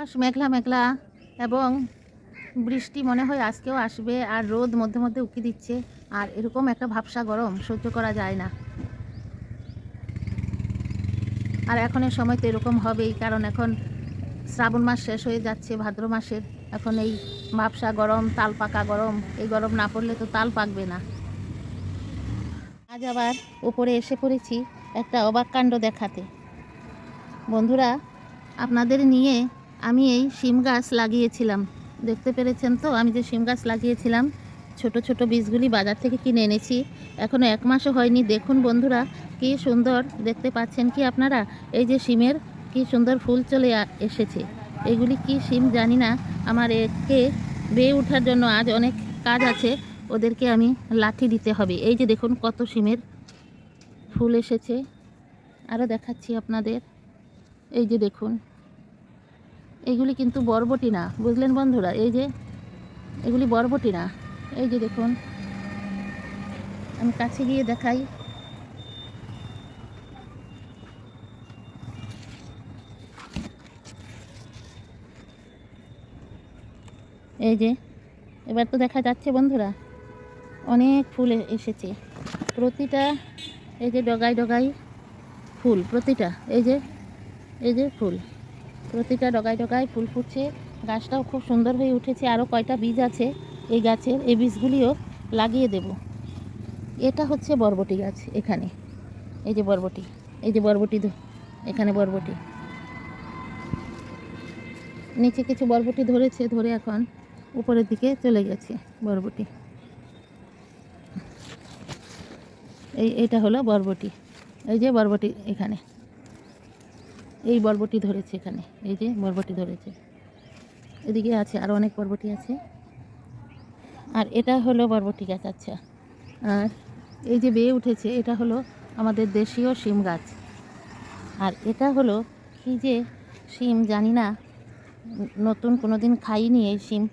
আকাশ মেঘলা মেঘলা এবং বৃষ্টি মনে হয় আজকেও আসবে আর রোদ মধ্যে মধ্যে উকি দিচ্ছে। আর এরকম একটা ভাবসা গরম সহ্য করা যায় না। আর এখনের সময় তো এরকম হবেই, কারণ এখন শ্রাবণ মাস শেষ হয়ে যাচ্ছে, ভাদ্র মাসের। এখন এই ভাবসা গরম, তাল পাকা গরম, এই গরম না পড়লে তো তাল পাকবে না। আজ আবার উপরে এসে পড়েছি একটা অবাক কাণ্ড দেখাতে। বন্ধুরা, আপনাদের নিয়ে আমি এই শিম গাছ লাগিয়েছিলাম। দেখতে পেরেছেন তো? আমি যে শিম গাছ লাগিয়েছিলাম, ছোট ছোট বীজগুলি বাজার থেকে কিনে এনেছি। এখনও এক মাসও হয়নি। দেখুন বন্ধুরা, কি সুন্দর। দেখতে পাচ্ছেন কি আপনারা? এই যে শিমের কি সুন্দর ফুল চলে এসেছে। এগুলি কি শিম? জানি না। আমার একে বেয়ে ওঠার জন্য আজ অনেক কাজ আছে। ওদেরকে আমি লাঠি দিতে হবে। এই যে দেখুন কত শিমের ফুল এসেছে। আরও দেখাচ্ছি আপনাদের। এই যে দেখুন। এগুলি কিন্তু বরবটি না। বুঝলেন বন্ধুরা? এই যে, এগুলি বরবটি না। এই যে দেখুন, আমি কাছে গিয়ে দেখাই। এই যে, এবার তো দেখা যাচ্ছে বন্ধুরা, অনেক ফুল এসেছে। প্রতিটা, এই যে ডগায় ডগায় ফুল, প্রতিটা, এই যে এই যে ফুল। প্রতিটা ডগায় ডগায় ফুল ফুটছে। গাছটাও খুব সুন্দর হয়ে উঠেছে। আরও কয়টা বীজ আছে এই গাছের। এই বীজগুলিও লাগিয়ে দেব। এটা হচ্ছে বরবটি গাছ এখানে। এই যে বরবটি। এই যে বরবটি এখানে বরবটি। নিচে কিছু বরবটি ধরেছে, ধরে এখন উপরের দিকে চলে গেছে বরবটি। এই, এটা হলো বরবটি। এই যে বরবটি এখানে। এই বরবটি ধরেছে এখানে, এই যে বরবটি ধরেছে। এদিকে আছে আরও অনেক বরবটি আছে। আর এটা হলো বরবটি গাছ আচ্ছা। আর এই যে বেয়ে উঠেছে, এটা হলো আমাদের দেশীয় শিম গাছ। আর এটা হলো কি যে শিম, জানি না, নতুন কোনো দিন খাইনি এই শিম,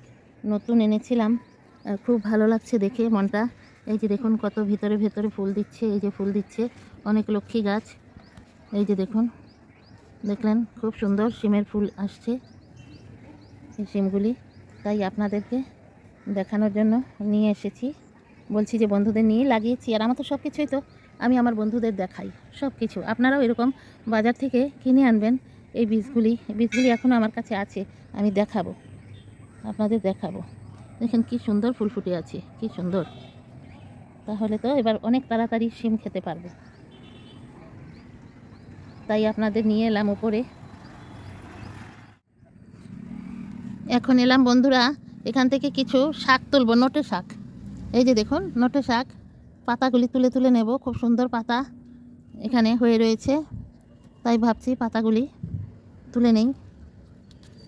নতুন এনেছিলাম। আর খুব ভালো লাগছে দেখে মনটা। এই যে দেখুন কত ভিতরে ভেতরে ফুল দিচ্ছে, এই যে ফুল দিচ্ছে অনেক লক্ষ্মী গাছ। এই যে দেখুন। দেখলেন খুব সুন্দর শিমের ফুল আসছে এই শিমগুলি তাই আপনাদেরকে দেখানোর জন্য নিয়ে এসেছি। বলছি যে বন্ধুদের নিয়ে লাগিয়েছি, আর আমার তো সব কিছুই তো আমি আমার বন্ধুদের দেখাই সব কিছু আপনারাও এরকম বাজার থেকে কিনে আনবেন এই বীজগুলি। বীজগুলি এখনও আমার কাছে আছে, আমি দেখাবো, আপনাদের দেখাবো। দেখেন কি সুন্দর ফুল ফুটে আছে, কি সুন্দর। তাহলে তো এবার অনেক তাড়াতাড়ি শিম খেতে পারব। তাই আপনাদের নিয়ে এলাম উপরে। এখন এলাম বন্ধুরা, এখান থেকে কিছু শাক তুলবো, নোটে শাক। এই যে দেখুন, নোটে শাক। পাতাগুলি তুলে তুলে নেব, খুব সুন্দর পাতা এখানে হয়ে রয়েছে। তাই ভাবছি পাতাগুলি তুলে নেই।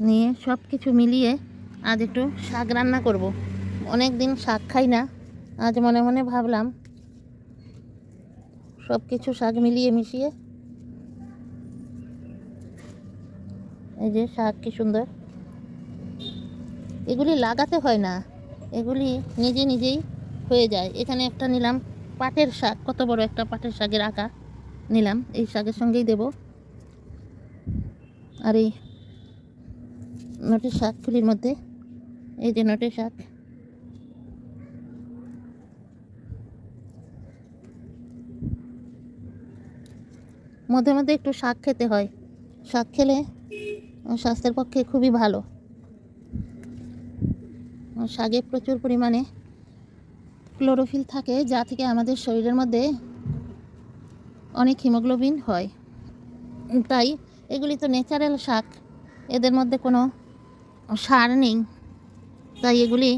নিয়ে সব কিছু মিলিয়ে আজ একটু শাক রান্না করব। অনেক দিন শাক খাই না, আজ মনে মনে ভাবলাম সব কিছু শাক মিলিয়ে মিশিয়ে এই যে শাক কি সুন্দর। এগুলি লাগাতে হয় না, এগুলি নিজে নিজেই হয়ে যায়। এখানে একটা নিলাম পাটের শাক, কত বড় একটা পাটের শাকের আঁকা নিলাম, এই শাকের সঙ্গেই দেব। আর এই নটের শাকগুলির মধ্যে, এই যে নটের শাক। মধ্যে মধ্যে একটু শাক খেতে হয়। শাক খেলে স্বাস্থ্যের পক্ষে খুবই ভালো। শাকে প্রচুর পরিমাণে ক্লোরোফিল থাকে, যা থেকে আমাদের শরীরের মধ্যে অনেক হিমোগ্লোবিন হয়। তাই এগুলি তো ন্যাচারাল শাক, এদের মধ্যে কোনো সার নেই। তাই এগুলি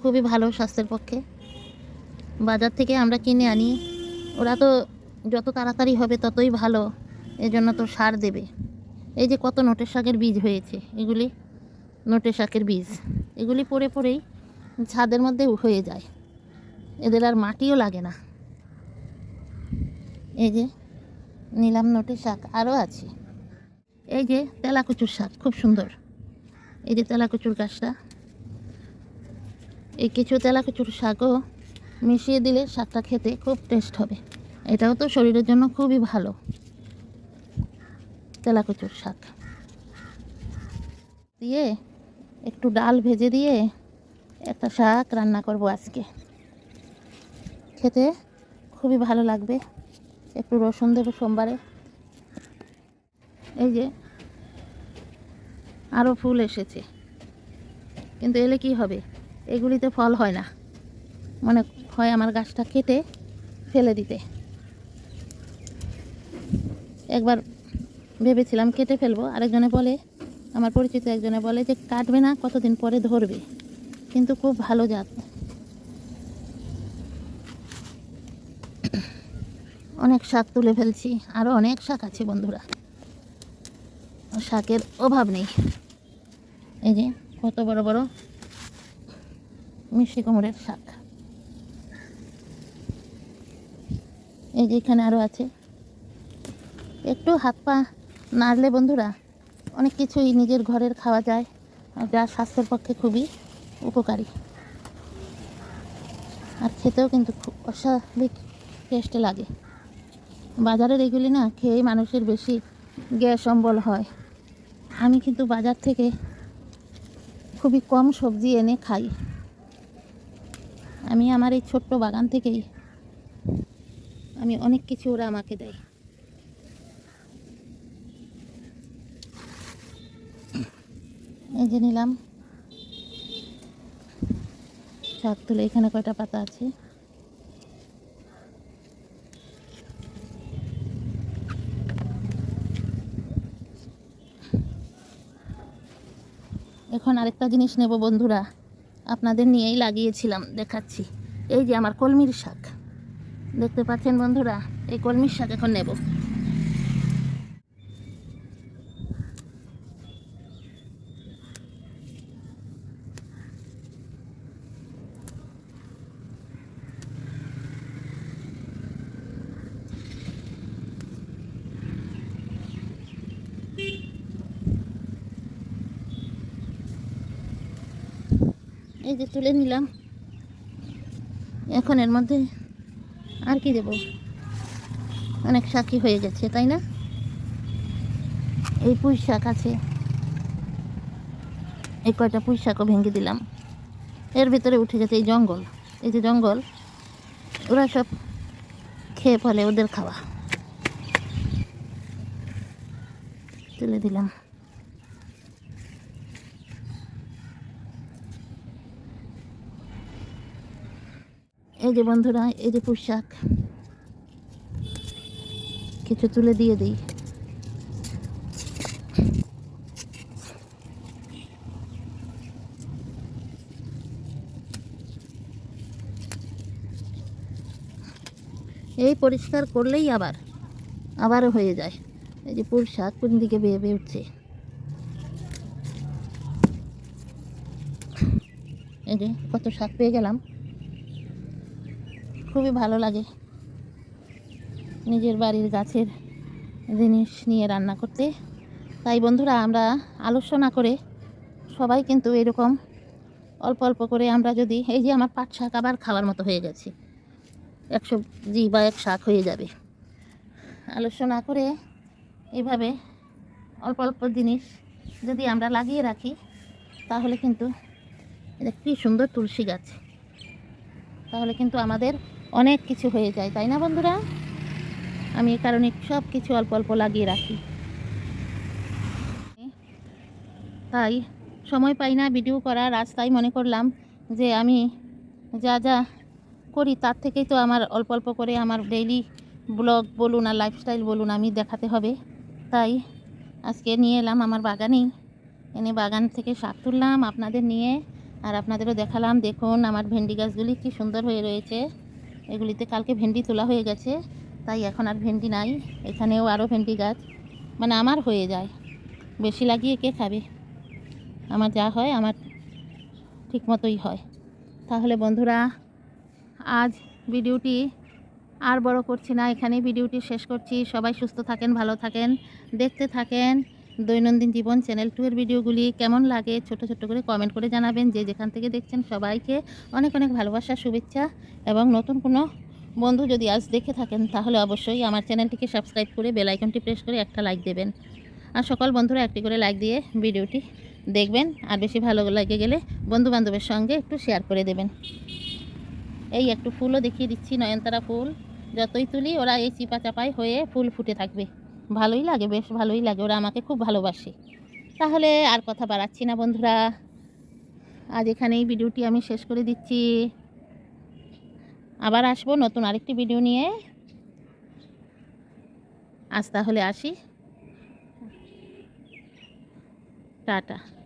খুবই ভালো স্বাস্থ্যের পক্ষে। বাজার থেকে আমরা কিনে আনি, ওরা তো যত তাড়াতাড়ি হবে ততই ভালো, এজন্য তো সার দেবে। এই যে কত নোটের শাকের বীজ হয়েছে, এগুলি নোটের শাকের বীজ। এগুলি পড়ে পড়েই ছাদের মধ্যে হয়ে যায়। এদের আর মাটিও লাগে না। এই যে নিলাম নোটের শাক আরও আছে। এই যে তেলাকুচুর শাক, খুব সুন্দর। এই যে তেলাকুচুর গাছটা। এই কিছু তেলাকুচুর শাকও মিশিয়ে দিলে শাকটা খেতে খুব টেস্ট হবে। এটাও তো শরীরের জন্য খুবই ভালো। তেলাকুচুর শাক। দিয়ে একটু ডাল ভেজে দিয়ে একটা শাক রান্না করব আজকে। খেতে খুবই ভালো লাগবে। একটু রসুন দেবো সোমবারে। এই যে আরও ফুল এসেছে। কিন্তু এলে কি হবে? এগুলিতে ফল হয় না। মানে হয় আমার গাছটা কেটে ফেলে দিতে। একবার ভেবেছিলাম কেটে ফেলব। আরেকজনে বলে, আমার পরিচিত একজনে বলে যে, কাটবে না, কতদিন পরে ধরবে। কিন্তু খুব ভালো জাত। অনেক শাক তুলে ফেলছি আরও অনেক শাক আছে বন্ধুরা। শাকের অভাব নেই। এই যে, কত বড় বড় মিষ্টি কুমড়ের শাক। এই যে, এখানে আরও আছে। একটু হাত পা নাড়লে বন্ধুরা, অনেক কিছুই নিজের ঘরের খাওয়া যায় যা স্বাস্থ্যের পক্ষে খুবই উপকারী। আর খেতেও কিন্তু খুব অস্বাভাবিক টেস্টে লাগে। বাজারের এগুলি না খেয়ে মানুষের বেশি গ্যাস অম্বল হয়। আমি কিন্তু বাজার থেকে খুবই কম সবজি এনে খাই। আমি আমার এই ছোট্ট বাগান থেকেই আমি অনেক কিছু ওরা আমাকে দেয়। যে নিলাম। শাক তুলে এখানে কয়টা পাতা আছে? এখন আরেকটা জিনিস নেব বন্ধুরা, আপনাদের নিয়েই লাগিয়েছিলাম, দেখাচ্ছি। এই যে আমার কলমির শাক। দেখতে পাচ্ছেন বন্ধুরা, এই কলমির শাক এখন নেব। এই যে তুলে নিলাম। এখন এর মধ্যে আর কি দেব? অনেক শাকই হয়ে গেছে, তাই না? এই পুঁই শাক আছে। এই কয়টা পুঁই শাকও ভেঙে দিলাম। এর ভিতরে উঠে গেছে এই জঙ্গল। এই যে জঙ্গল, ওরা সব খেয়ে ফলে ওদের খাওয়া। তুলে দিলাম। এই যে বন্ধুরা, এই যে পোশাক কিছু তুলে দিয়ে দিই। এই পরিষ্কার করলেই আবার, আবারও হয়ে যায়। এই যে পুর শাক কোন দিকে বেয়ে বেয়ে উঠছে এই যে কত শাক পেয়ে গেলাম। খুবই ভালো লাগে নিজের বাড়ির গাছের জিনিস নিয়ে রান্না করতে। তাই বন্ধুরা, আমরা আলস্য না করে সবাই কিন্তু এরকম অল্প অল্প করে আমরা যদি এই যে আমার পাট শাক আবার খাওয়ার মতো হয়ে গেছে, এক সবজি বা এক শাক হয়ে যাবে। আলস্য না করে এইভাবে অল্প অল্প জিনিস যদি আমরা লাগিয়ে রাখি, তাহলে কিন্তু এটা কী সুন্দর তুলসী গাছ। তাহলে কিন্তু আমাদের অনেক কিছু হয়ে যায়, তাই না বন্ধুরা? আমি এই কারণে সব কিছু অল্প অল্প লাগিয়ে রাখি। তাই সময় পাই না ভিডিও করার, আজ তাই মনে করলাম যে আমি যা যা করি তার থেকেই তো আমার অল্প অল্প করে আমার ডেইলি ব্লগ বলুন আর লাইফস্টাইল বলুন আমি দেখাতে হবে। তাই আজকে নিয়ে এলাম আমার বাগানেই। এনে বাগান থেকে শাক তুললাম আপনাদের নিয়ে আর আপনাদেরও দেখালাম। দেখুন আমার ভেন্ডি গাছগুলি কি সুন্দর হয়ে রয়েছে। এগুলিতে কালকে ভেন্ডি তোলা হয়ে গেছে, তাই এখন আর ভেন্ডি নাই। এখানেও আরও ভেন্ডি গাছ। মানে আমার হয়ে যায়। বেশি লাগিয়ে কে খাবে? আমার যা হয়, আমার ঠিক মতোই হয়। তাহলে বন্ধুরা, আজ ভিডিওটি আর বড় করছি না। এখানেই ভিডিওটি শেষ করছি। সবাই সুস্থ থাকেন, ভালো থাকেন, দেখতে থাকেন। দৈনন্দিন জীবন চ্যানেল টু এর ভিডিওগুলি কেমন লাগে, ছোট ছোট করে কমেন্ট করে জানাবেন। যে যেখান থেকে দেখছেন সবাইকে অনেক অনেক ভালোবাসা, শুভেচ্ছা এবং নতুন কোনো বন্ধু যদি আজ দেখে থাকেন, তাহলে অবশ্যই আমার চ্যানেলটিকে সাবস্ক্রাইব করে বেল আইকনটি প্রেস করে একটা লাইক দেবেন। আর সকল বন্ধুরা একটি করে লাইক দিয়ে ভিডিওটি দেখবেন। আর বেশি ভালো লাগে গেলে বন্ধু বান্ধবের সঙ্গে একটু শেয়ার করে দেবেন। এই একটু ফুলও দেখিয়ে দিচ্ছি, নয়নতারা ফুল। যতই তুলি, ওরা এই চিপা চাপাই হয়ে ফুল ফুটে থাকবে। ভালোই লাগে, বেশ ভালোই লাগে, ওরা আমাকে খুব ভালোবাসে। তাহলে আর কথা বাড়াচ্ছি না বন্ধুরা। আজ এখানেই ভিডিওটি আমি শেষ করে দিচ্ছি। আবার আসব নতুন আরেকটি ভিডিও নিয়ে। আজ তাহলে আসি। টাটা।